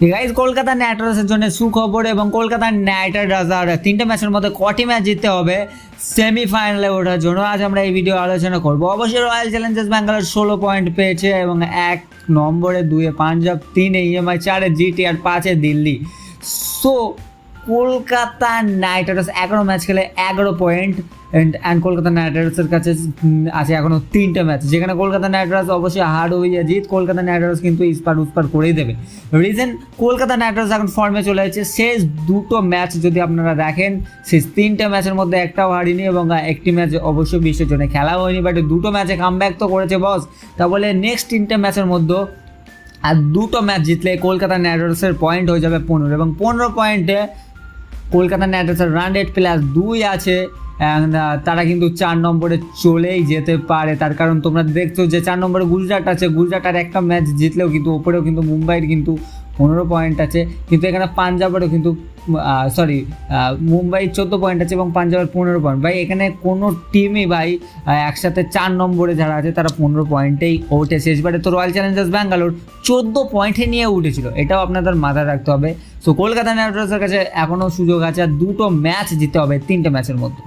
Guys Kolkata Knight রাইডার্সের জন্য সুখবর এবং কলকাতা নাইট রাইডার্স তিনটে ম্যাচের মধ্যে কটি ম্যাচ জিততে হবে সেমিফাইনালে ওঠার জন্য। আজ আমরা এই ভিডিও আলোচনা করব। অবশ্যই রয়্যাল চ্যালেঞ্জার্স ব্যাঙ্গালোর ষোলো পয়েন্ট পেয়েছে এবং এক নম্বরে দুয়ে পাঞ্জাব, তিনে ইএমআই চারে জিটি আর পাঁচে Delhi. So Kolkata Knight Riders এগারো ম্যাচ খেলে এগারো point and and Kolkata Knight রাইডার্সের কাছে আছে এখনও তিনটে ম্যাচ যেখানে কলকাতা নাইট রাইডার্স অবশ্যই হার হয়ে জিত কলকাতা নাইট রাইডার্স কিন্তু ইস্পার উস্পার করেই দেবে। রিজন, কলকাতা নাইট রাইডার্স এখন ফর্মে চলে যাচ্ছে শেষ দুটো ম্যাচ যদি আপনারা দেখেন, শেষ তিনটে ম্যাচের মধ্যে একটাও হারিনি এবং একটি ম্যাচ অবশ্যই বিশ্বের জন্য খেলা হয়নি বাট দুটো ম্যাচে কামব্যাক তো করেছে বস তা বলে নেক্সট তিনটে ম্যাচের মধ্যে, আর দুটো ম্যাচ জিতলে কলকাতা নাইট রাইডার্সের পয়েন্ট হয়ে যাবে পনেরো। এবং পনেরো পয়েন্টে কলকাতা নাইট রাইডার্সের রান রেট প্লাস দুই আছে তারা কিন্তু চার নম্বরে চলেই যেতে পারে। তার কারণ তোমরা দেখছ যে চার নম্বরে গুজরাট আছে। গুজরাট আর একটা ম্যাচ জিতলেও কিন্তু, ওপরেও কিন্তু মুম্বাইয়ের কিন্তু পনেরো পয়েন্ট আছে, কিন্তু এখানে পাঞ্জাবেরও কিন্তু সরি মুম্বাই চোদ্দ পয়েন্ট আছে এবং পাঞ্জাবের পনেরো পয়েন্ট ভাই, এখানে কোনো টিমই ভাই একসাথে চার নম্বরে যারা আছে, তারা পনেরো পয়েন্টেই ওঠে। শেষবারে তো রয়্যাল চ্যালেঞ্জার্স ব্যাঙ্গালোর চোদ্দ পয়েন্টে নিয়ে উঠেছিল। এটাও আপনাদের মাথায় রাখতে হবে। সো কলকাতা নাইট রাইডার্সের কাছে এখনও সুযোগ আছে, আর দুটো ম্যাচ জিততে হবে, তিনটে ম্যাচের মধ্যে।